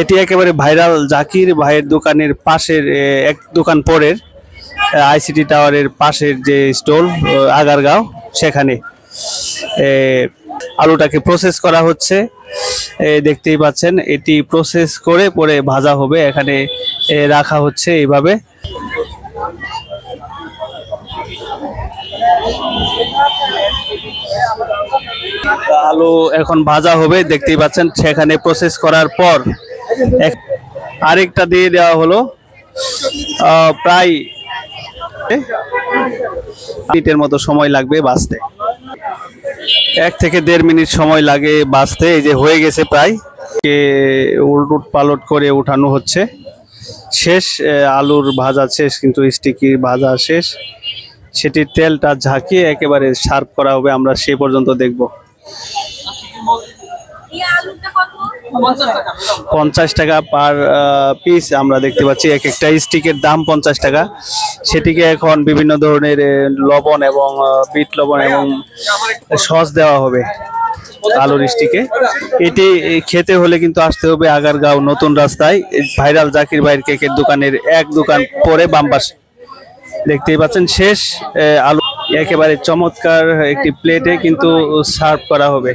এটি একেবারে ভাইরাল জাকির ভাইয়ের দোকানের পাশের এক দোকান পরের আইসিটি টাওয়ারের পাশের যে স্টল আগারগাঁও, সেখানে। আলুটাকে প্রসেস করা হচ্ছে। দেখতেই পাচ্ছেন, এটি প্রসেস করে পরে ভাজা হবে। এখানে রাখা হচ্ছে এইভাবে। আলু এখন ভাজা হবে, দেখতেই পাচ্ছেন, সেখানে প্রসেস করার পর আরেকটা দিয়ে দেওয়া হলো প্রায় মিনিটের মতো সময় লাগবে বাঁচতে। এক থেকে দেড় মিনিট সময় লাগে বাঁচতে, এই যে হয়ে গেছে প্রায়। কে উলট পালট করে উঠানো হচ্ছে। শেষ আলুর ভাজা শেষ, কিন্তু স্টিকি ভাজা শেষ। সেটির তেলটা ঝাঁকিয়ে একেবারে শার্প করা হবে, আমরা সে পর্যন্ত দেখব। পঞ্চাশ টাকা পার পিস আমরা দেখতে পাচ্ছি। এক একটা স্টিকের দাম পঞ্চাশ টাকা। সেটিকে এখন বিভিন্ন ধরনের লবণ এবং বিট লবণ এবং সস দেওয়া হবে আলুর স্টিকে এটি খেতে হলে কিন্তু আসতে হবে আগারগাঁও নতুন রাস্তায়। ভাইরাল জাকির ভাইয়ের কেকের দোকানের এক দোকান পরে বাম দেখতেই পাচ্ছেন, শেষ আলু। একেবারে চমৎকার একটি প্লেটে কিন্তু সার্ভ করা হবে।